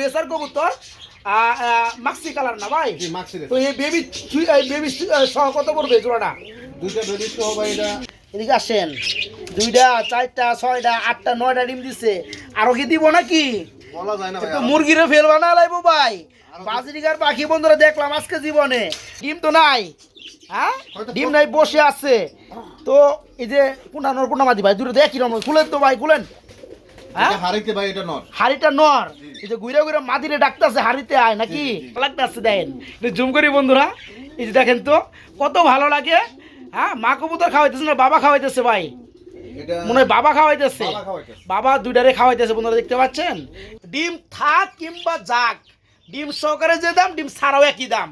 Racer কবুতর Maksi colour না ভাই? তো এই বেবি এই বেবি সহ কত পড়বে জোড়াটা? দুইটা বেবি সহ ভাই এটা। এদিকে আসেন। দুইটা চারটা ছয়টা আটটা নয়টা ডিম দিছে। আরও কি দিব নাকি? বলা যায় না ভাই তো মুরগিরে ফেলবা না লাইবো ভাই। বাজরিকার পাখি বন্ধুরা দেখলাম আজকে জীবনে। ডিম তো নাই। হ্যাঁ? ডিম নাই বসে আছে। তো এই যে পুনানোর পুনামাদি ভাই দুটো দেখি রকম। খুলেন তো ভাই খুলেন। হ্যাঁ? এটা ভাই এটা নট হাড়িটা নর। এই যে ঘুরে ঘুরে মাদিরে ডাকতেছে হাড়িতে আয় নাকি। লাগতেছে জুম করি বন্ধুরা। এই যে দেখেন তো কত ভালো লাগে। হ্যাঁ মা কবুতর খাওয়াইতেছে না বাবা খাওয়াইতেছে ভাই। মনে হয় বাবা খাওয়াইতেছে। বাবা খাওয়াইতেছে। বাবা দুইটারে খাওয়াইতেছে বন্ধুরা দেখতে পাচ্ছেন? ডিম থাক কিংবা যাক ডিম সহকারে যে দাম ডিম ছাড়াও একই দাম।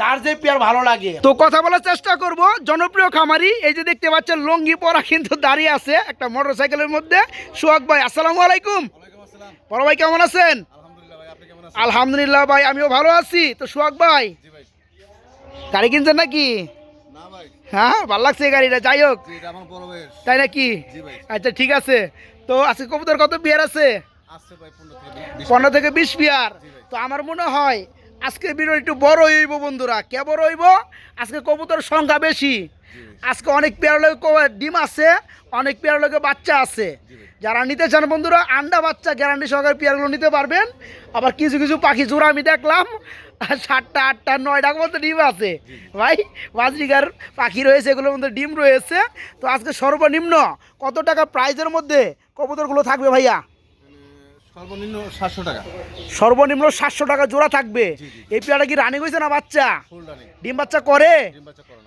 যার যে পেয়ার ভালো লাগে। তো কথা বলার চেষ্টা করব জনপ্রিয় খামারি এই যে দেখতে পাচ্ছেন লঙ্গি পরা কিন্তু দাঁড়িয়ে আছে একটা মোটর সাইকেলের মধ্যে। সোহাগ ভাই আসসালামু আলাইকুম। বড় ভাই কেমন আছেন? আলহামদুলিল্লাহ ভাই আপনি কেমন আছেন? আলহামদুলিল্লাহ ভাই আমিও ভালো আছি। তো সোহাগ ভাই জি গাড়ি কিনছেন নাকি? হ্যাঁ ভালো লাগছে এই গাড়িটা যাই হোক। জি এটা আমার বড় ভাইয়ের তাই নাকি? আচ্ছা ঠিক আছে। তো আজকে কবুতর কত বিয়ার আছে? আসছে ভাই 15 থেকে 20 পনেরো থেকে বিশ বিয়ার। তো আমার মনে হয় আজকে ভিডিও একটু বড় হইব বন্ধুরা। কে বড় হইব? আজকে কবুতর সংখ্যা বেশি। আজকে অনেক পেয়ার লোক ডিম আছে অনেক পেয়ার লোকে বাচ্চা আছে। যারা নিতে চান বন্ধুরা আন্ডা বাচ্চা গ্যারান্টি সহকারে পেয়ারগুলো নিতে পারবেন। আবার কিছু কিছু পাখি জোড়া আমি দেখলাম। সাতটা আটটা নয়টা মতো ডিম আছে। ভাই বাজরিকার পাখি রয়েছে এগুলোর মধ্যে ডিম রয়েছে। তো আজকে সর্বনিম্ন কত টাকা প্রাইজের মধ্যে কবুতরগুলো থাকবে ভাইয়া? সর্বনিম্ন 700 টাকা। সর্বনিম্ন সাতশো টাকা জোড়া থাকবে। এই পেয়ারটা কি রানিং হয়েছে না বাচ্চা? ডিম বাচ্চা করে?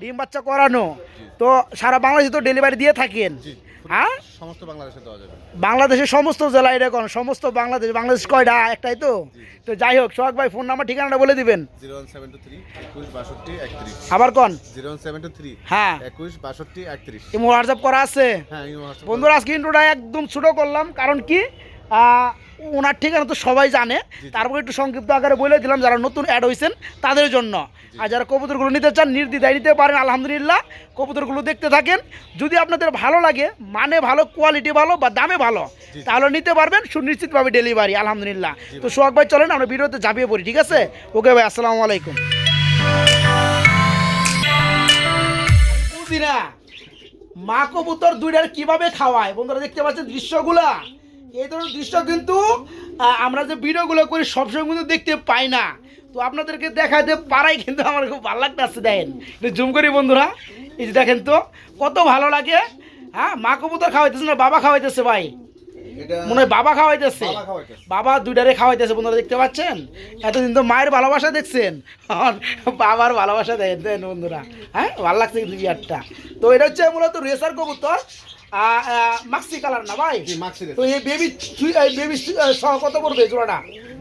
ডিম বাচ্চা করানো। তো সারা বাংলাদেশে তো ডেলিভারি দিয়ে থাকেন। হ্যাঁ? সমস্ত বাংলাদেশে দেওয়া যাবে। বাংলাদেশের সমস্ত জেলায় এরকম সমস্ত বাংলাদেশ বাংলাদেশ কয়টা? একটাই তো? তো যাই হোক সোহাগ ভাই ফোন নাম্বার ঠিকানাটা বলে দিবেন। 01723 21 62 31 আবার কন? 01723 হ্যাঁ। 21 62 31 ইমো হোয়াটসঅ্যাপ করা আছে। হ্যাঁ বন্ধুরা আজকে ইন্ট্রোটা একদম ছোটো করলাম কারণ কি? ওনার ঠিকানা তো সবাই জানে। তারপর একটু সংক্ষিপ্ত আকারে বলে দিলাম যারা নতুন অ্যাড হয়েছেন তাদের জন্য। আর যারা কবুতরগুলো নিতে চান নির্দ্বিধায় নিতে পারেন আলহামদুলিল্লাহ। কবুতরগুলো দেখতে থাকেন। যদি আপনাদের ভালো লাগে মানে ভালো কোয়ালিটি ভালো বা দামে ভালো তাহলে নিতে পারবেন সুনিশ্চিতভাবে ডেলিভারি আলহামদুলিল্লাহ। তো সোহাগ ভাই চলেন আমরা ভিডিওতে ঝাঁপিয়ে পড়ি ঠিক আছে? ওকে ভাই আসসালামু আলাইকুম। বুঝি না মা কবুতর দুইটার কীভাবে খাওয়ায়? বন্ধুরা দেখতে পাচ্ছেন দৃশ্যগুলা? এই ধরনের দৃশ্য কিন্তু আমরা যে ভিডিওগুলো করি সবসময় কিন্তু দেখতে পাই না। তো আপনাদেরকে দেখাতে পারাই কিন্তু আমার খুব ভালো লাগতেছে দেখেন। জুম করি বন্ধুরা। এই যে দেখেন তো কত ভালো লাগে। হ্যাঁ মা কবুতর খাওয়াইতেছে না বাবা খাওয়াইতেছে ভাই? মনে হয় বাবা খাওয়াইতেছে। বাবা। দুইটারে খাওয়াইতেছে বন্ধুরা দেখতে পাচ্ছেন? এতদিন তো মায়ের ভালোবাসা দেখছেন। বাবার ভালোবাসা দেন বন্ধুরা। হ্যাঁ ভালো লাগছে কিন্তু বিয়ারটা তো এটা হচ্ছে মূলত রেসার কবুতর। মাক্সি কালার না ভাই? মাক্সি তো এই বেবি বেবি সহ কত পড়বে জোড়াটা?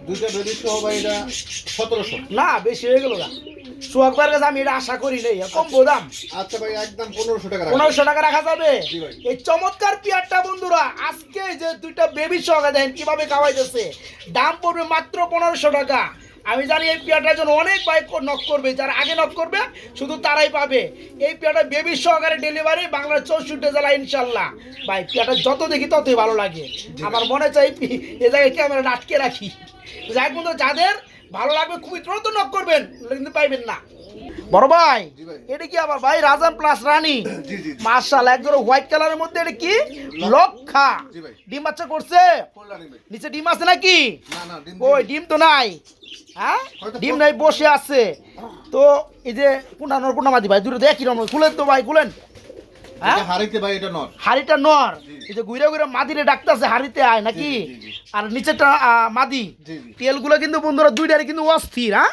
দুইটা বেবি সহ ভাই এটা 1700 না বেশি হয়ে গেল না সোহাগ ভাইয়ের কাছে আমি এটা আশা করি নেই কম দাম আচ্ছা ভাই একদম 1500 টাকা পনেরোশো টাকা রাখা যাবে? এই চমৎকার পিয়ারটা বন্ধুরা আজকে যে দুইটা বেবি সহকারে দেখেন কীভাবে খাওয়াইতেছে। দাম পড়বে মাত্র পনেরোশো টাকা। আমি জানি এই পিয়াটার জন্য অনেক বাইক নক করবে যারা আগে নক করবে শুধু তারাই পাবে। এই পিয়াটা বেবি সহকারে ডেলিভারি বাংলার চৌষট্টি জেলা ইনশাল্লাহ। ভাই পিয়াটা যত দেখি ততই ভালো লাগে। আমার মনে চাই এ জায়গায় ক্যামেরা আটকে রাখি। যাই বন্ধু যাদের ভালো লাগবে খুবই দ্রুত নক করবেন কিন্তু পাইবেন না। বড় ভাই এটা কি আবার ভাই রাজান প্লাস রানী। মার্শাল একজন হোয়াইট কালারের মধ্যে এটা কি? লক্ষা। ডিম বাচ্চা করছে? নিচে ডিম আছে নাকি? ওই ডিম তো নাই। হ্যাঁ? ডিম নাই বসে আছে। তো এই যে পুনানোর পুনামাদি ভাই দুটো দেখি রকম খুলেন তো ভাই খুলেন। হ্যাঁ? হাড়িটা নর। এই যে ঘুরে ঘুরে মাদিরে ডাকতেছে হাড়িতে আয় নাকি। আর নিচেটা মাদি তেলগুলো কিন্তু বন্ধুরা দুইটারে কিন্তু অস্থির হ্যাঁ?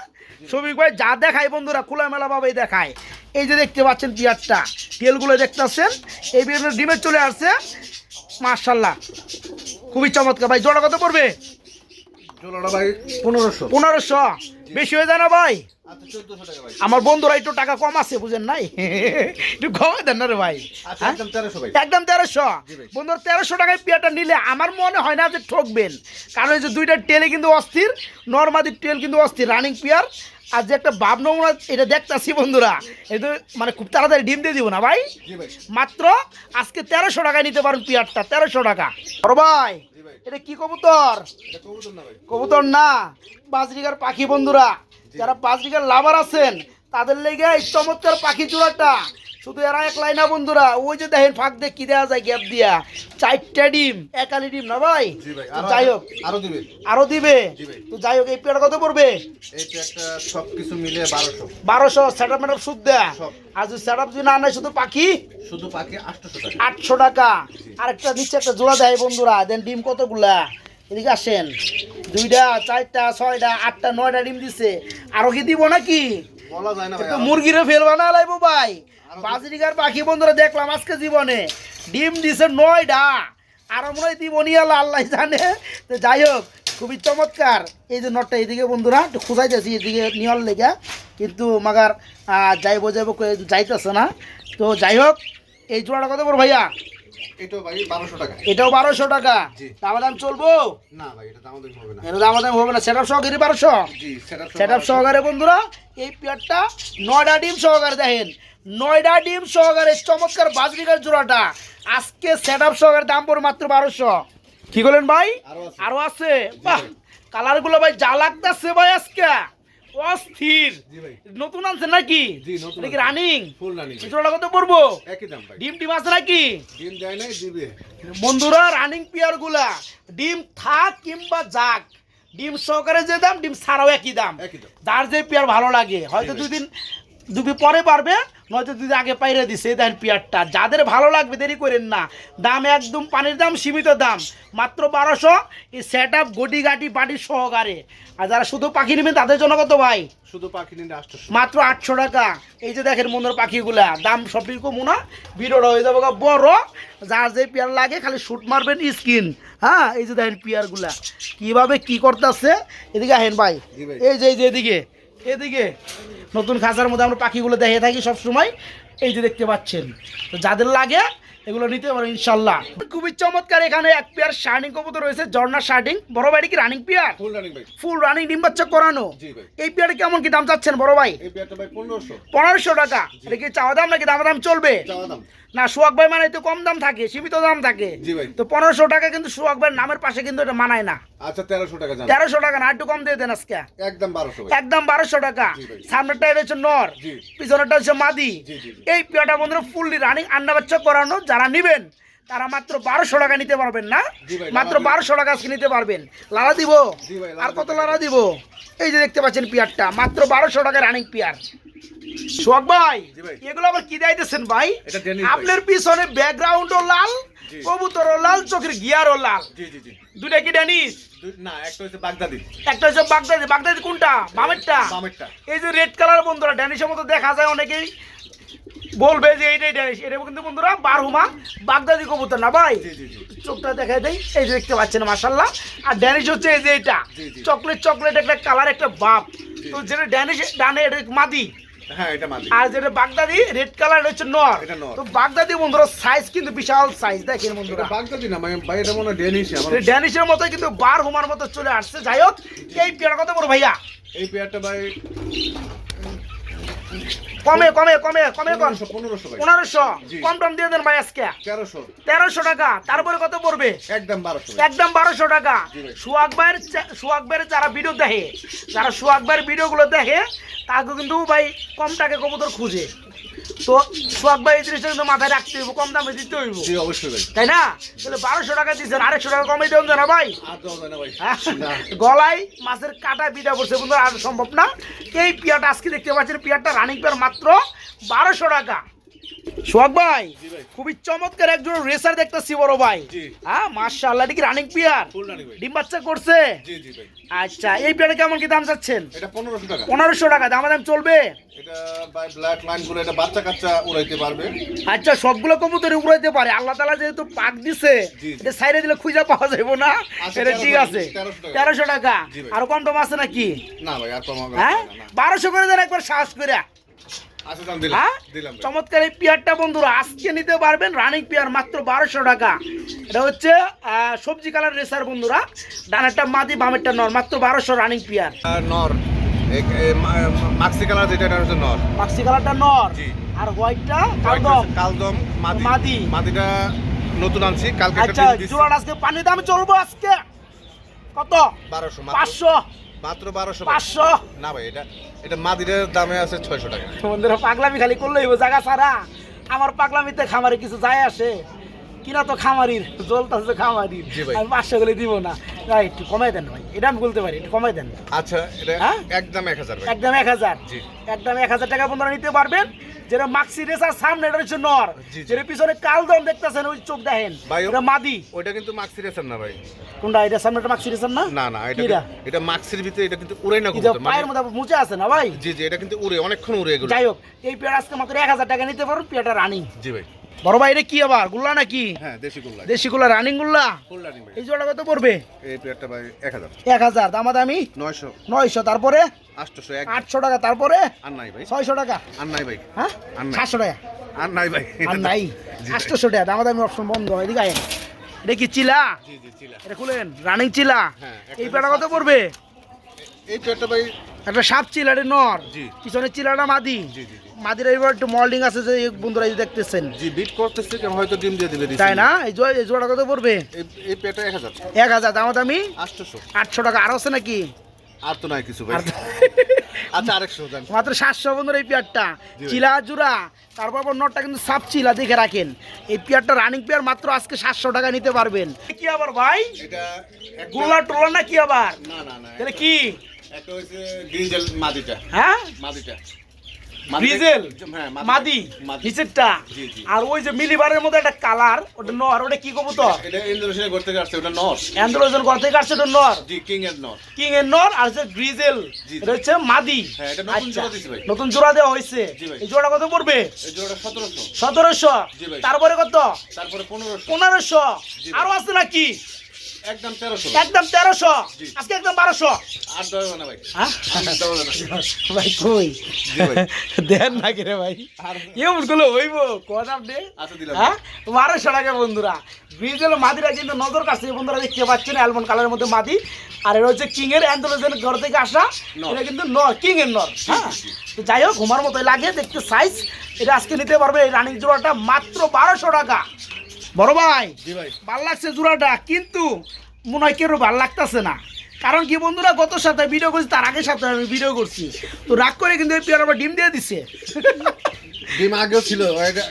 শফিক ভাই যা দেখায় বন্ধুরা খোলামেলা ভাবেই দেখায়। এই যে দেখতে পাচ্ছেন পিয়ারটা তেলগুলো দেখতেছেন। এই বিভিন্ন ডিমে চলে আসছে। মার্শাল্লাহ খুবই চমৎকার ভাই জোড়া কত পড়বে? জোলাটা ভাই 1500 পনেরোশো। বেশি হয়ে যায় না ভাই? আচ্ছা 1400 টাকা ভাই। আমার বন্ধুরা একটু টাকা কম আছে বুঝেন নাই? একটু কমে দেন না রে ভাই? আচ্ছা হ্যাঁ? একদম 1300 ভাই। একদম তেরোশো? বন্ধুরা তেরোশো টাকায় পেয়ারটা নিলে আমার মনে হয় না যে ঠকবেন। কারণ এই যে দুইটা টেলে কিন্তু অস্থির নর্মাদি টেল কিন্তু অস্থির রানিং পেয়ার। আর যে একটা বাপ নমুনা এটা দেখতেছি বন্ধুরা এই তো মানে খুব তাড়াতাড়ি ডিম দিয়ে দিব না ভাই। মাত্র আজকে তেরোশো টাকায় নিতে পারেন পেয়ারটা তেরোশো টাকা। বড় ভাই এটা কি কবুতর? কবুতর না বাজরিকার পাখি বন্ধুরা যারা বাজরিকার লাভার আছেন তাদের লেগে এই চমৎকার পাখি চূড়াটা। শুধু এরা এক লাইনা বন্ধুরা? ওই যে দেখেন ফাঁক দিয়ে কি দেওয়া যায় গ্যাপ দিয়া? চারটা ডিম একালি ডিম না ভাই? যাই হোক। আরও দিবে। আরও দিবে? তো যাই হোক এই পেয়ারটা কত পড়বে? সবকিছু মিলে বারোশো। বারোশো সেট আপ ম্যাডাম সুদ দেয়া? সব। আর যদি সেট আপ যদি না নেয় শুধু পাখি? শুধু পাখি আটশোশো টাকা। আটশো টাকা। আর একটা নিচে একটা জোড়া দেয় বন্ধুরা দেন ডিম কতগুলা? এদিকে আসেন। দুইটা চারটা ছয়টা আটটা নয়টা ডিম দিছে। আরও কি দিব নাকি? বলা যায় না ভাই মুরগিরে ফেলবা না লাইবো ভাই। বাজরিকার পাখি বন্ধুরা দেখলাম আজকে জীবনে। ডিম দিছে নয়টা আরও মনে হয় দিব নিয়ে আল্লাহ জানে। তো যাই হোক খুবই চমৎকার। এই যে নটটা এইদিকে বন্ধুরা একটু খুঁজাইতেছি এদিকে নিয়র লেগে। কিন্তু মাগার আহ, যাইবো যাইবো যাইতেছে না। তো যাই হোক এই জোড়াটা কত বড় ভাইয়া? এটাও ভাই টাকা। এটাও। দাম দাম চলবো? না ভাই এটা দাম দাম হবে না। এটা দাম দাম হবে না। সেট আপ সহকারী জি বন্ধুরা এই পেয়ারটা নয়টা ডিম সহকারে দেখেন। নয়টা ডিম সহকারে চমৎকার বাজরিকার জোড়াটা। আজকে সেট আপ সহকারে দাম পড়ে মাত্র বারোশো। কি করলেন ভাই? আরও আছে। আরও আছে? বাহ! কালারগুলো ভাই যা লাগতেছে ভাই আজকে। অস্থির। নতুন আনছে নাকি? জি, নতুন এটা কি আনছি। রানিং কত পড়ব ডিম আছে নাকি? ডিম দেয় নাই দিবে। বন্ধুরা রানিং পিয়ারগুলা ডিম থাক কিংবা যাক ডিম সহকারে যে দাম ডিম ছাড়াও একই দাম। দাম। যার যে পেয়ার ভালো লাগে। হয়তো দুই ভাই। দুদিন পরে পারবে নয়তো দুদিন আগে পাইরে দিছে এই দেখেন পেয়ারটা। যাদের ভালো লাগবে দেরি করেন না। দাম একদম পানির দাম সীমিত দাম। মাত্র বারোশো এই সেট আপ গটি গাটি সহকারে। আর যারা শুধু পাখি নেবেন তাদের জন্য কত ভাই? শুধু পাখি নিলে আটশোশো। মাত্র আটশো টাকা। এই যে দেখেন মন্দির পাখিগুলা দাম সবই কমু না? ভিডিওটা হয়ে যাবে বড়। যার যে পেয়ার লাগে খালি শুট মারবেন স্কিন হ্যাঁ এই যে দেখেন পেয়ারগুলা। কীভাবে কি করতেছে? এদিকে আহেন ভাই। ভাই। এই যে এই যে এদিকে। এদিকে নতুন খাঁচার মধ্যে আমরা পাখিগুলো দেখে থাকি সবসময়। এই যে দেখতে পাচ্ছেন। তো যাদের লাগে এগুলো নিতে পারো ইনশাল্লাহ খুবই চমৎকার এখানে এক পেয়ার শার্টিং কবুতর রয়েছে ঝর্ণা শার্টিং বড় ভাই কি রানিং পেয়ার? ফুল রানিং ভাই। ফুল রানিং ডিম বাচ্চা করানো। এই পেয়ারে কেমন কি দাম চাচ্ছেন বড় ভাই? এই পেয়ারটা ভাই পনেরোশো। পনেরোশো টাকা। এটা কি চাওয়া দাম নাকি দাম দাম চলবে? চাওয়া দাম। না সোহাগ ভাই মানে তো কম দাম থাকে সীমিত দাম থাকে। তো পনেরোশো টাকা কিন্তু সোহাগ ভাইয়ের নামের পাশে কিন্তু এটা মানায় না। আচ্ছা তেরোশো টাকা তেরোশো টাকা না একটু কম দিয়ে দেন আজকে। একদম বারোশো একদম বারোশো টাকা। সামনেরটা এটা হচ্ছে নর। পিছনেরটা হচ্ছে মাদি। এই পেয়াটা বন্ধুরা ফুললি রানিং আন্ডা বাচ্চা করানো। যারা নিবেন তারা মাত্র বারোশো টাকা নিতে পারবেন না? মাত্র বারোশো টাকা আজকে নিতে পারবেন। লালা দিব? আর কত। লালা দিব? এই যে দেখতে পাচ্ছেন পিয়ারটা মাত্র বারোশো টাকা রানিং পিয়ার। সোহাগ ভাই এগুলো আবার কি ভাই। আপনার পিছনে ব্যাকগ্রাউন্ডও লাল। কবুতরও লাল চোখের গিয়ারও লাল। দুটা কি না একটা হচ্ছে বাগদাদি। একটা হচ্ছে বাগদাদি। বাগদাদি কোনটা? বামেরটা? এই যে রেড কালার বন্ধুরা ড্যানিশের মতো দেখা যায় অনেকেই। বলবে যে এইটাই ড্যানিশ এটা কিন্তু বন্ধুরা বারহুমা বাগদাদি কবুতর না ভাই? চোখটা দেখাই দেয় এই যে দেখতে পাচ্ছেন মাসাল্লাহ আর ড্যানিশ হচ্ছে এই যে এটা। চকলেট চকলেট একটা কালার একটা বাপ। তো যেটা ড্যানিশ ডানে এটা মাদি। হ্যাঁ আর যেটা বাগদাদি রেড কালার হচ্ছে নর। তো বাগদাদি বন্ধুরা সাইজ কিন্তু বিশাল সাইজ দেখেন বন্ধুরা। বাগদাদি না মানে ভাই এটা মনে আমার ড্যানিশের মতো কিন্তু বার হুমার মতো চলে আসছে। যাই হোক এই পেয়ার কত বড় ভাইয়া। এই পেয়ারটা ভাই কমে কমে কমে কমে কম। পনেরোশো। কম টম দিয়ে দেন ভাই আজকে। তেরোশো। তেরোশো টাকা। তারপরে কত পড়বে? একদম বারোশো একদম বারোশো টাকা। ভাই। ভাইয়ের যারা ভিডিও দেখে যারা সুয়াগ ভাইয়ের ভিডিওগুলো দেখে তাকে কিন্তু ভাই কম টাকা কবুতর খুঁজে। তো সব ভাই জিনিসটা কিন্তু মাথায় রাখতে হইব কম দামে দিতে হইব। জি অবশ্যই ভাই। তাই না? তাহলে বারোশো টাকা দিচ্ছেন আড়াইশো টাকা কমে দেন না ভাই। হ্যাঁ? গলায় মাছের কাটা বিদা করছে বন্ধু আর সম্ভব না। এই পিয়াটা আজকে দেখতে পাচ্ছেন পিয়ারটা রানিং পেয়ার মাত্র বারোশো টাকা। সোহাগ ভাই খুবই চমৎকার একজন রেসার দেখতেছি বড় ভাই। হ্যাঁ মার্শাল্লাহ কি রানিং ভাই ডিম বাচ্চা করছে? আচ্ছা এই পেয়ারে কেমন কি দাম চাচ্ছেন? পনেরোশো টাকা। দাম দাম চলবে? আচ্ছা সবগুলো কবুতরে উড়াইতে পারে। আল্লাহ তালা যেহেতু পাক দিছে। এটা সাইডে দিলে খুঁজে পাওয়া যাবে না। এটা ঠিক আছে। তেরোশো টাকা। আর কম টম আছে নাকি? না ভাই আর কম হ্যাঁ। বারোশো করে দেন একবার সাহস করে হ্যাঁ? চমৎকার এই পেয়ারটা বন্ধুরা আজকে নিতে পারবেন রানিং পেয়ার মাত্র বারোশো টাকা। এটা হচ্ছে সবজি কালার রেসার বন্ধুরা। ডানেরটা মাদি বামেরটা নর মাত্র বারোশো রানিং পেয়ার। নর মাক্সি কালার যেটা এটা হচ্ছে নর। মাক্সি কালারটা নর। আর হোয়াইটটা কালদম। কালদম মাদি। মাদি। মাদিটা নতুন আনছি কালকে আচ্ছা জোড়াটা আজকে পানি দামে চলবো আজকে। কত? বারোশো পাঁচশো। মাত্র বারোশো পাঁচশো। না ভাই এটা এটা মাদিরের দামে আছে ছয়শো টাকা। বন্ধুরা পাগলামি খালি করলেই জায়গা ছাড়া। আমার পাগলামিতে খামারে কিছু যায় আসে। কিনা তো খামারির জলতাছে খামারির। জি ভাই। আমি পাঁচশো করে দিব না। ভাই একটু কমাই দেন ভাই। এটা আমি বলতে পারি একটু কমাই দেন। আচ্ছা এটা হ্যাঁ? একদম এক হাজার একদম এক হাজার। জি। একদম এক হাজার টাকা বন্ধুরা নিতে পারবেন। যেটা মাক্সি রেসার সামনে এটা হচ্ছে নর। যেটা পিছনে কালদম দেখতেছেন ওই চোখ দেখেন। এটা মাদি। ওইটা কিন্তু মাক্সি রেসার না ভাই। কোনটা? এটা সামনেটা মাক্সি রেসার না? না না এটা? এটা মাক্সির ভিতরে এটা কিন্তু উড়ে না কবুতর মানে পায়ের মধ্যে মুচে আছে না ভাই? জি জি এটা কিন্তু উড়ে অনেকক্ষণ উড়ে এগুলো। যাই হোক এই পেয়ার আজকে মাত্র এক হাজার টাকা নিতে পারবেন পেয়ারটা রানিং জি ভাই। বড় ভাই এটা কি আবার গুল্লা নাকি? হ্যাঁ দেশি কুল্লা দেশি গুল্লা রানিং গুল্লা? এই জোড়া কত পড়বে? এই পেয়ারটা ভাই এক হাজার। এক হাজার দামা দামি নয়শো। নয়শো তারপরে? আটশোশো এক। আটশো টাকা তারপরে? আর নাই ভাই। ছয়শো টাকা। আর নাই ভাই। হ্যাঁ? আর নাই। টাকা। আর নাই ভাই। আর নাই। জি ভাই। আটশোশো টাকা দামা দামি অপশন বন্ধ এদিকে আয়েন এটা কি চিলা? জি জি চিলা। এটা খুলেন রানিং চিলা? হ্যাঁ, এই পেটা কত পড়বে? এই পেয়ারটা ভাই একটা সাপ চিলা এটা নর জি। পিছনে চিলাটা মাদি। জি জি জি। মাদির এবার একটু মল্ডিং আছে যে এই বন্ধুরা দেখতেছেন। জি বিট করতেছে কেন হয়তো ডিম দিয়ে দিবে তাই না? এই জোড়া এই জোড়া কত পড়বে? এই এই এক হাজার। এক হাজার দামা দামি? আটশোশো। আটশো টাকা। আর আছে নাকি? আর তো নাই কিছু ভাই। আচ্ছা আরেকশো জান মাত্র সাতশো বন্ধুর এই পেয়ারটা। চিলা জুড়া তারপর আবার নটটা কিন্তু সাপ চিলা দেখে রাখেন। এই পেয়ারটা রানিং পেয়ার মাত্র আজকে সাতশো টাকা নিতে পারবেন। কি আবার ভাই? এটা গোলা টোলা না কি আবার? না না না তাহলে কি? একটা হচ্ছে গ্রিজেল মাদিটা। হ্যাঁ? মাদিটা। ব্রিজেল হ্যাঁ মাদি মাদি। নিচেরটা। জি, জি। আর ওই যে মিলিবারের মধ্যে একটা কালার ওটা নর ওটা কি কবুতর? এটা ইন্দোনেশিয়া করতে আসছে ওটা নর। অ্যান্ড্রোজন ঘর আসছে ওটা নর। জি কিং এর নর। কিং এর নর আর হচ্ছে গ্রিজেল। জি, জি। এটা হচ্ছে মাদি। হ্যাঁ, এটা নতুন জোড়া দিছি ভাই। নতুন জোড়া দেওয়া হয়েছে এই জোড়া কত পড়বে? এই তারপরে কত? তারপরে। আরও আছে নাকি? একদম তেরোশো। একদম তেরোশো। আজকে একদম বারোশো? আর দেওয়া না ভাই। হ্যাঁ? ভাই কই? দেন না ভাই? এমনগুলো হইব কোন আপনি? আচ্ছা দিলাম। হ্যাঁ? বারোশো টাকা বন্ধুরা। মাদিরা কিন্তু নজর কাছে বন্ধুরা দেখতে পাচ্ছেন অ্যালমন্ড কালারের মধ্যে মাদি। আর এটা হচ্ছে কিং এর ঘর থেকে আসা। এটা কিন্তু নর কিং এর নর হ্যাঁ? তো যাই হোক ঘুমার মতোই লাগে দেখতে সাইজ এটা আজকে নিতে পারবে এই রানিং জোড়াটা মাত্র বারোশো টাকা। বড় ভাই ভালো লাগছে জোড়াটা কিন্তু মনে হয় কেউ ভালো লাগতেছে না। কারণ কি বন্ধুরা গত সপ্তাহে ভিডিও করছি তার আগে সপ্তাহে আমি ভিডিও করছি। তো রাগ করে কিন্তু এই পেয়ার আবার ডিম দিয়ে দিচ্ছে ডিম আগেও ছিল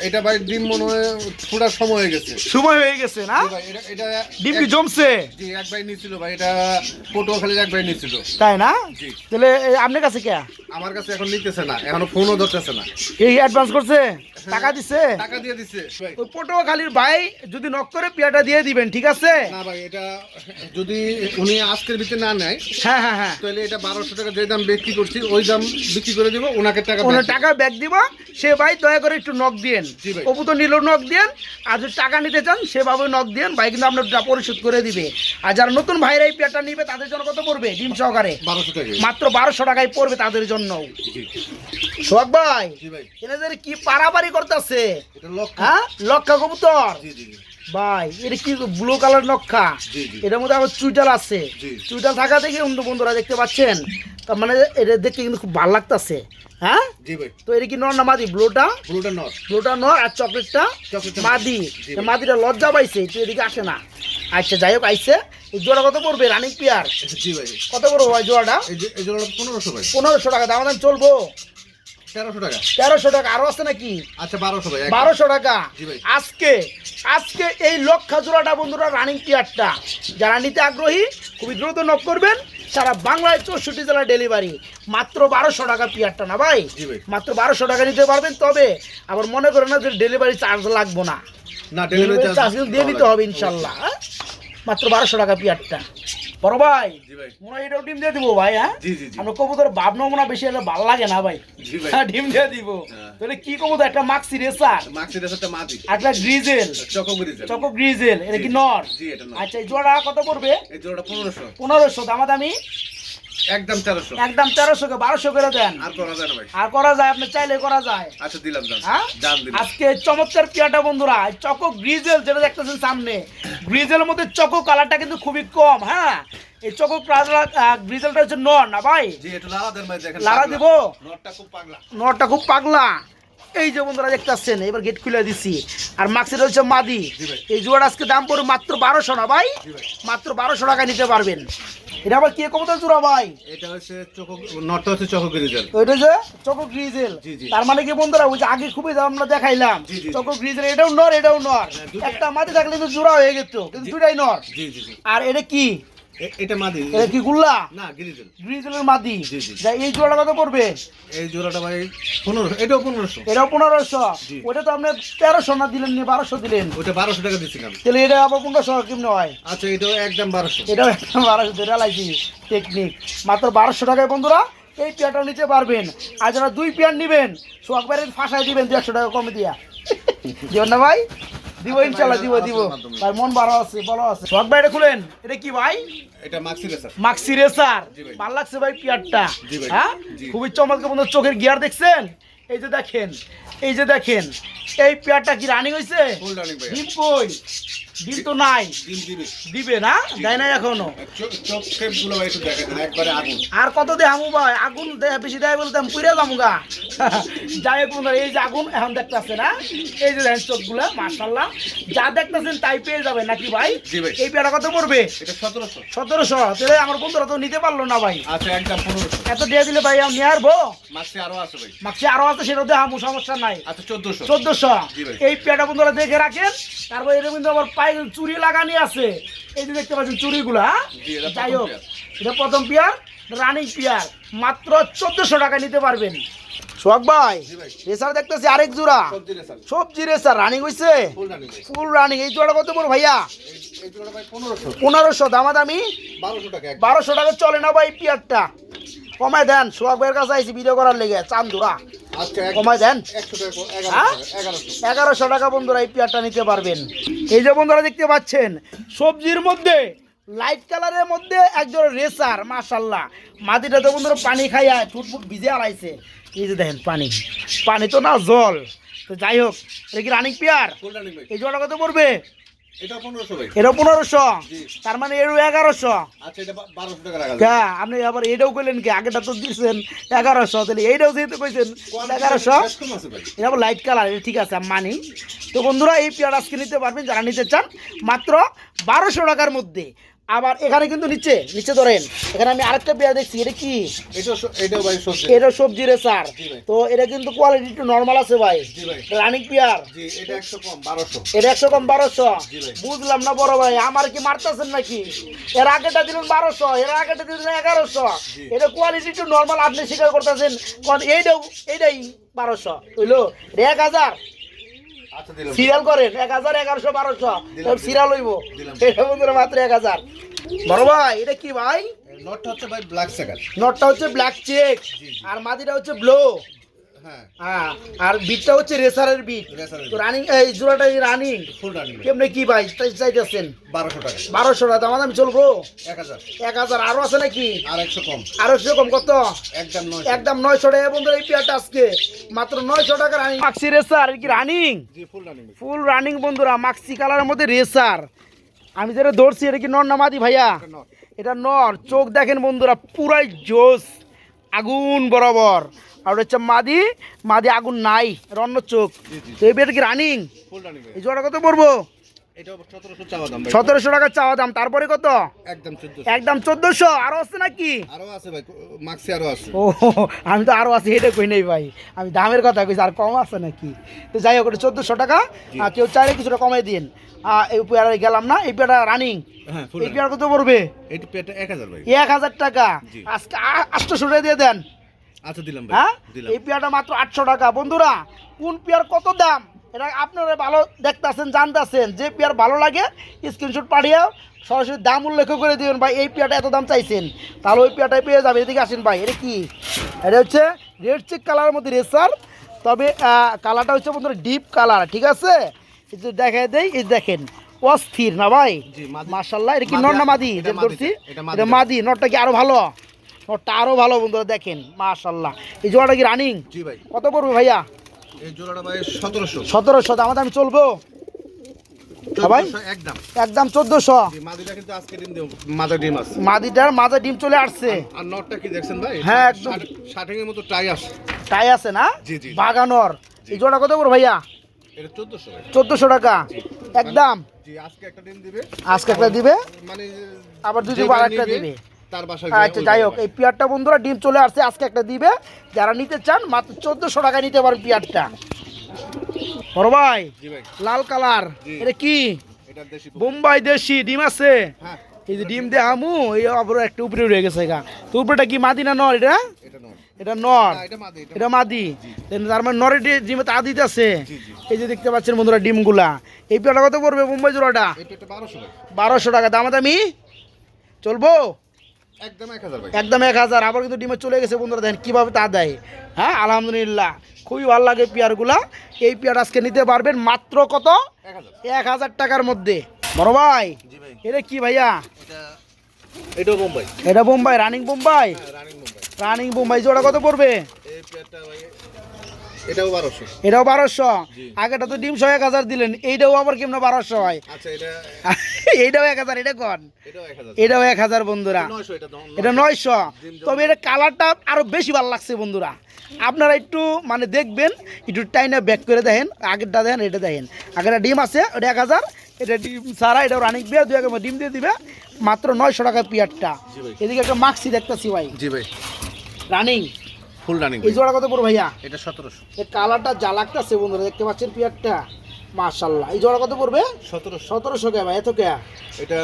এটা- ভাই ডিম মনে হয় ফুটার সময় হয়ে গেছে। সময় হয়ে গেছে না? এটা ডিম কি জমছে? জি এক ভাই নিছিল ভাই এটা পটুয়াখালীর এক ভাই নিছিল। তাই না? তাহলে আপনার কাছে কে? আমার কাছে এখন নিতেছে না এখনও ফোনও ধরতেছে না। এই অ্যাডভান্স করছে? টাকা দিছে? টাকা দিয়ে ভাই। ওই পটুয়াখালীর ভাই যদি নক করে পেয়ারটা দিয়ে দিবেন ঠিক আছে? না ভাই এটা যদি উনি আজকের ভিতরে না নেয় হ্যাঁ হ্যাঁ হ্যাঁ। তাহলে এটা বারোশো টাকা যে দাম বিক্রি করছি ওই দাম বিক্রি করে দিব ওনাকে টাকা কোনো টাকা ব্যাগ দিব সে ভাই দয়া করে একটু নখ দিয়েন। অপু তো নিল নখ দিয়েন আর যদি টাকা নিতে চান সেভাবে নখ দিয়েন। ভাই কিন্তু আপনার পরিশোধ করে দিবে। আর যারা নতুন ভাইরা এই পেয়ারটা নিবে তাদের জন্য কত পড়বে? ডিম সহকারে। মাত্র বারোশো টাকায় পড়বে তাদের জন্য। সোহাগ ভাই এনাদের কি পারাপারি করতেছে? হ্যাঁ? লক্ষা কবুতর? ভাই এটা কি ব্লু কালার জি। এটার মধ্যে আবার চুইটাল আছে। চুইটাল থাকা দেখে কিন্তু বন্ধুরা দেখতে পাচ্ছেন? তার মানে এটা দেখতে কিন্তু খুব ভালো লাগতাছে হ্যাঁ? তো এটা কি নর না মাদি? ব্লুটা ব্লুটা নট ব্লুটা নর। আর চকলেটটা মাদি। মাদিটা লজ্জা পাইছে তুই এদিকে আসে না। আচ্ছা যাই হোক আইসে এই জোড়া কত পড়বে রানিং পিয়ার কত পড়ব ভাই জোড়াটা? পনেরোশো পনেরোশো টাকা দাম চলবো। তেরোশো টাকা। তেরোশো টাকা আরও আছে নাকি? আচ্ছা বারোশো টাকা আজকে আজকে এই লক্ষা জোড়াটা বন্ধুরা রানিং পিয়ারটা যারা নিতে আগ্রহী খুবই দ্রুত নক করবেন। সারা বাংলায় চৌষট্টি জেলা ডেলিভারি মাত্র বারোশো টাকা পিয়ারটা না ভাই? মাত্র বারোশো টাকা নিতে পারবেন তবে আবার মনে করেন না যে ডেলিভারি চার্জ লাগবো না। না ডেলিভারি ডেলিভারি চার্জ দিয়ে দিতে হবে ইনশাল্লাহ হ্যাঁ? মাত্র বারোশো টাকা পিয়ারটা বড় ভাই মনে হয় এটাও ডিম দিয়ে দিবো ভাই হ্যাঁ। আমরা কবুতর বাপ নমুনা বেশি হলে ভালো লাগে না ভাই। হ্যাঁ ডিম দিয়ে দিব। হ্যাঁ। তাহলে কি কবুতর? একটা মাক্সি রেসার। মাক্সি দেশটা মাটি একটা গ্রিজেল। চকমুড়ি choco grizzle. এটা কি নর। আচ্ছা এই জোড়া কত পড়বে? এই জোড়াটা পনেরোশো। পনেরোশো দামাদামি? একদম 1300 একদম 1300 কে 1200 করে দেন। আর করা যায় না ভাই। আর করা যায় আপনি চাইলে করা যায়। আচ্ছা দিলাম দাম। হ্যাঁ? দাম দিলাম। আজকে চমৎকার পিয়াটা বন্ধুরা চকো গ্রিজেল যেটা দেখতেছেন সামনে গ্রিজেলের মধ্যে চকো কালারটা কিন্তু খুবই কম হ্যাঁ? এই চকো গ্রিজেলটা হচ্ছে নর না ভাই? জি এটা লারা দেন ভাই দেখেন লারা দিব? নটটা খুব পাগলা। নরটা খুব পাগলা। এই যে বন্ধুরা দেখতে পাচ্ছেন এবার গেট খুলে দিচ্ছি আর মাক্সিটা হচ্ছে মাদি। এই জোড়াটা আজকে দাম পড়বে মাত্র বারোশো না ভাই? মাত্র বারোশো টাকা নিতে পারবেন। এটা আবার কে কবুতর জোড়া ভাই? এটা হচ্ছে চোখ নটটা হচ্ছে চকগিরি জাল ওইটা যে চকো গ্রিজেল জি, জি। তার মানে কি বন্ধুরা ওই যে আগে খুবই আমরা দেখাইলাম। চকো গ্রিজেল এটাও নর এটাও নর। হ্যাঁ, একটা মাটি থাকলে কিন্তু জোড়া হয়ে যেত কিন্তু দুটাই নর। আর এটা কি? এটা মাদি। এটা কি গুল্লা? না গিরিজেল। গ্রিজেলের মাদি। জি, জি। যা এই জোড়াটা কত পড়বে? এই জোড়াটা ভাই পনেরোশো এটাও পনেরোশো। এটাও পনেরোশো? জি। ওটা তো আপনি না দিলেন নি দিলেন। ওটা টাকা তাহলে এটা আবার পনেরোশো কেমনে হয়? আচ্ছা এটাও একদম এটাও ধরে লাইছি। টেকনিক মাত্র বারোশো টাকায় বন্ধুরা এই পেয়ারটাও নিতে পারবেন। আর যারা দুই পেয়ার নেবেন সোয়াকবারে ফাঁসায় দিবেন দেড়শো টাকা কমে দিয়া। না ভাই? দিব ইনশাল্লাহ দিব দিব। ভাই মন ভালো আছে ভালো আছে। সোহাগ ভাই এটা খুলেন। এটা কি ভাই? এটা মাক্সি রেসার মাক্সি রেসার ভালো লাগছে ভাই পিয়ারটা। হ্যাঁ? খুবই চমৎকার বন্ধু চোখের গিয়ার দেখছেন? এই যে দেখেন এই যে দেখেন এই পেয়ারটা কি রানিং হয়েছে ডিম কই? ডিম তো নাই। দিবে। না? দেয় নাই এখনও? আর কত দেয় আমু ভাই? আগুন দেয় বেশি দেয় বলতাম পুড়ে যামুগা যাই হোক বন্ধুরা, এই যে আগুন এখন দেখতেছে না? এই যে চোখগুলো মার্শাল্লাহ যা দেখতেছেন তাই পেয়ে যাবে নাকি ভাই? এই পেয়ারা কত পড়বে? সতেরোশো। সতেরোশো। তাহলে আমার বন্ধুরা তো নিতে পারল না ভাই। আচ্ছা একদম পনেরোশো। এত দিয়ে দিলে ভাই আমি নিয়ে আসব আরও আছে ভাই। মাক্সি আরও আছে সেটা সমস্যা নাই। আচ্ছা চোদ্দোশো। চোদ্দশো। এই পেয়ারটা বন্ধুরা দেখে রাখেন। তারপর এটা কিন্তু আবার পায়ে চুরি লাগানি আছে। এই যে দেখতে পাচ্ছেন চুরিগুলো হ্যাঁ? জি, এটা যাই হোক। এটা প্রথম পেয়ার রানিং পেয়ার। মাত্র চোদ্দশো টাকা নিতে পারবেন। সোহাগ ভাই রেসার দেখতেছি আরেক জোড়া। সবজি রেসার। রানিং হইছে? ফুল রানিং ভাই ফুল রানিং এই জোড়া কত বড় ভাইয়া? এই- এই জোড়াটা ভাই পনেরোশো। বারোশো টাকা চলে না ভাই পেয়ারটা? কমায় দেন সোহাগ ভাইয়ের কাছে আইসি ভিডিও করার লেগে চান্দুরা আচ্ছা কমায় দেন। হ্যাঁ? এগারোশো। টাকা বন্ধুরা এই পেয়ারটা নিতে পারবেন। এই যে বন্ধুরা দেখতে পাচ্ছেন সবজির মধ্যে লাইট কালারের মধ্যে একজন রেসার মাশাল্লাহ মাটিটা তো বন্ধুরা পানি খাইয়া ফুটফুট ভিজে আলাইছে। এই যে দেখেন পানি। পানি তো না জল। তো যাই হোক এটা কি রানিং পেয়ার? এই জোড়া কত পড়বে? এটা পনেরোশো। তার মানে এরও এগারোশো। আচ্ছা কা আপনি আবার এটাও কইলেন কি আগেটা তো দিচ্ছেন এগারোশো তাহলে এইটাও যেহেতু কইছেন এগারোশো। কম এটা আবার লাইট কালার এটা ঠিক আছে মানি। তো বন্ধুরা এই পেয়ার আজকে নিতে পারবেন যারা নিতে চান মাত্র বারোশো টাকার মধ্যে। আবার এখানে কিন্তু নিচে নিচে ধরেন। এখানে আমি আরেকটা পেয়ার দেখছি এটা কি? এটা সবজি। রে স্যার। তো এটা কিন্তু কোয়ালিটি একটু নর্মাল আছে ভাই। Running pair. এটা একশো কম বারোশো। বুঝলাম না বড় ভাই আমার কি মারতেছেন নাকি? এর আগেটা দিলেন বারোশো এর আগেটা দিলেন এগারোশো। এটা কোয়ালিটি একটু নর্মাল আপনি স্বীকার করতেছেন এইটাও এইটাই বারোশো। বুঝলো এক হাজার। সিরিয়াল করেন এক হাজার এগারোশো বারোশো। সিরিয়াল হইব। এটা বন্ধুরা মাত্র এক হাজার। বড় ভাই এটা কি ভাই? নটটা হচ্ছে ভাই ব্ল্যাক সেকার নটটা হচ্ছে ব্ল্যাক চেক। আর মাদিটা হচ্ছে ব্লো হ্যাঁ। হ্যাঁ আর বিটটা হচ্ছে রেসারের বিট তো রানিং এই জোড়াটা রানিং ফুল রানিং কেমনে কি ভাই তাই চাইতেছেন? বারোশো টাকা। বারোশো টাকা দাম আমি চলবো? এক হাজার। এক হাজার আরও আছে নাকি? আর একশো কম। আরও সেরকম কত? একদম নয় একদম নয়শো টাকা। বন্ধুরা এই পেয়ারটা আজকে মাত্র নয়শো টাকা রানিং মাক্সি রেসার কি running full running full running বন্ধুরা মাক্সি কালারের মধ্যে রেসার আমি যেটা ধরছি এটা কি নর নামাদি ভাইয়া? এটা নর। চোখ দেখেন বন্ধুরা পুরাই জোস আগুন বরাবর। আর হচ্ছে মাদি মাদি আগুন নাই রন্ন চোখ। তো এই পেয়ারটা কি রানিং এই জোড়া কত পড়ব? সতেরোশো টাকা চাওয়া দাম তারপরে কত? একদম চোদ্দশো। আরও আছে নাকি? ও আমি তো আরও আছি এটা কই নেই ভাই? আমি দামের কথা কইছি আর কম আছে নাকি? তো যাই হোক চোদ্দোশো টাকা। আর কেউ চাইলে কিছুটা কমাই দিন। এই পেয়ারা গেলাম না এই পেয়ারা রানিং হ্যাঁ এই পেয়ারা কত পড়বে? এক হাজার টাকা। আজকে আটশো টাকা দিয়ে দেন। আচ্ছা দিলাম হ্যাঁ? এই পেয়ারটা মাত্র আটশো টাকা। বন্ধুরা কোন পেয়ার কত দাম? এটা আপনারা ভালো দেখতেছেন জানতেছেন। যে পেয়ার ভালো লাগে স্ক্রিনশট পাঠিয়ে সরাসরি দাম উল্লেখ করে দিবেন ভাই এই পেয়ারটা এত দাম চাইছেন। তাহলে ওই পেয়ারটাই পেয়ে যাবে এদিকে আসেন ভাই এটা কি? এটা হচ্ছে রেড চেক কালারের মধ্যে রেসার তবে কালারটা হচ্ছে বন্ধুরা ডিপ কালার ঠিক আছে? এই যে দেখাই দেই এই দেখেন অস্থির না ভাই? মার্শাল্লাহ এটা কি নর না মাদি মাদি। এটা মাদি নরটা কি আরও ভালো? নরটা আরও ভালো বন্ধুরা দেখেন মাশাল্লাহ এই জোড়াটা কি রানিং জি ভাই। কত পড়বে ভাইয়া? এই জোড়াটা ভাই সতেরোশো। সতেরোশো আমাদের আমি চলবো? ভাই? একদম। একদম চোদ্দশো? জি মাদিটা কিন্তু আজকে ডিম দেব মাদা ডিম আছে। মাদিটার মাঝে ডিম চলে আসছে। আর নটটা কি দেখছেন ভাই? হ্যাঁ, একদম। শার্টিং এর মতো টাই আছে। তাই আছে না? জি, জি। বাগানর। এই জোড়া কত করে ভাইয়া? এটা চোদ্দশো চোদ্দোশো টাকা। একদম। জি আজকে একটা ডিম দিবে। আজকে একটা দিবে। মানে আবার দুই দিন আরেকটা দিবে। তার বাসায় আচ্ছা যাই হোক এই পিয়ারটা বন্ধুরা ডিম চলে আসছে আজকে একটা দিবে। যারা নিতে চান মাত্র চোদ্দোশো টাকা নিতে পারেন পিয়ারটা। বড় ভাই জি ভাই। লাল কালার। এটা কি? এটা দেশি বোম্বাই দেশি ডিম আছে? হ্যাঁ। এই যে ডিম দিয়ে আমু এই আবার একটা উপরে উঠে গেছে গা। তো উপরেটা কি মাদি না নর এটা? এটা নর। এটা মাদি এটা এটা মাদি। তার মানে নরের ডিমে তা দিতে আছে। এই যে দেখতে পাচ্ছেন বন্ধুরা ডিমগুলা। এই পেয়ারটা কত পড়বে বোম্বাই জোড়াটা? বারোশো টাকা। দামাদামি? চলবো? একদম এক হাজার আবার কিন্তু ডিমে চলে গেছে বন্ধুরা দেখেন কীভাবে তা দেয়। হ্যাঁ আলহামদুলিল্লাহ। খুবই ভালো লাগে পেয়ারগুলা। এই পেয়ার আজকে নিতে পারবেন মাত্র কত? এক হাজার। টাকার মধ্যে। বড় ভাই এটা কি ভাইয়া? এটা বোম্বাই। এটা বোম্বাই রানিং বোম্বাই? হ্যাঁ রানিং বোম্বাই। রানিং জোড়া কত পড়বে? এটাও বারোশো। এটাও বারোশো? আগেটা তো ডিম ছয় এক হাজার দিলেন এইটাও আবার কেমন বারোশো হয়? আচ্ছা এইটাও এক হাজার এটা কন? এটাও এক হাজার। বন্ধুরা। এটা নয়শো তবে এটা কালারটা আরও বেশি ভালো লাগছে বন্ধুরা। আপনারা একটু মানে দেখবেন একটু টাইনে ব্যাক করে দেখেন। আগেরটা দেখেন এটা দেখেন। আগেরটা ডিম আছে ওটা এক হাজার। এটা ডিম সারা এটা রানিং বিয়ে দু এক ডিম দিয়ে দিবে। মাত্র নয়শো টাকা পিয়ারটা। এদিকে একটা মাক্সি দেখতেছি ভাই। জি ভাই। রানিং ফুল রানিং এই জোড়া কত পড়ো ভাইয়া? এটা সতেরোশো। এই কালারটা যা লাগতেছে বন্ধুরা দেখতে পাচ্ছেন পিয়ারটা? মাশাল্লাহ এই জোড়া কত পড়বে? সতেরোশো। সতেরোশো কে ভাই এত কে? এটা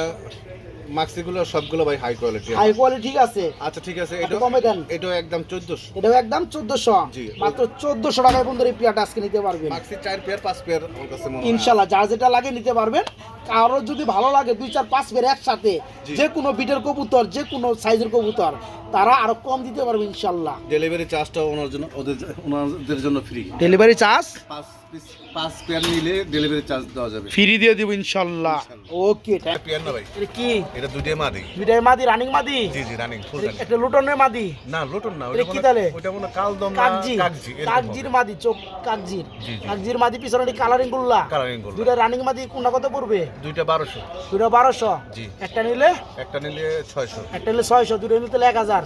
মাক্সিগুলো সবগুলো ভাই হাই কোয়ালিটি হাই কোয়ালিটি ঠিক আছে। আচ্ছা ঠিক আছে এটা কমে দেন। এটাও একদম চোদ্দশো। এটাও একদম চোদ্দশো। জি। মাত্র চোদ্দশো টাকায় বন্ধুরা এই পিয়ারটা আজকে নিতে পারবেন। মাক্সি চার পেয়ার পাঁচ পেয়ার আমার কাছে মনে হয়। ইনশাল্লাহ যা যেটা লাগে নিতে পারবেন। কারও যদি ভালো লাগে দুই চার পাঁচ বের একসাথে। যে কোনো বিটের কবুতর যে কোনো সাইজের কবুতর তারা আরও কম দিতে পারবে ইনশাল্লাহ ডেলিভারি চার্জটা ওনার জন্য ওদের ওনাদের জন্য ফ্রি ডেলিভারি চার্জ পাঁচ পিস পাঁচ পেয়ার নিলে ডেলিভারি চার্জ দেওয়া যাবে। ফ্রি দিয়ে দিব ইনশাল্লাহ ওকে পেয়ার না ভাই। এটা কি? এটা দুইটাই মাদি। দুইটাই মাদি রানিং মাদি? জি জি রানিং ফুল এটা- লুটনের মাদি? না লোটন না এটা কি তাহলে? ওইটা মনে কালদম না এরকম কাকজির মাদি চোখ কাকজির। জি, জি। কাকজির মাদি পিছনে কালারিং গুল্লা কালারিং করবে দুইটা রানিং মাদি কোনটা কত পড়বে? দুইটা বারোশো। দুইটা বারোশো? জি। একটা নিলে? একটা নিলে ছয়শো। একটা নিলে ছয়শো দুটো নিলে তাহলে এক হাজার।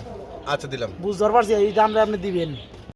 আচ্ছা দিলাম। বুঝতে পারছি এই দামটা আপনি দিবেন।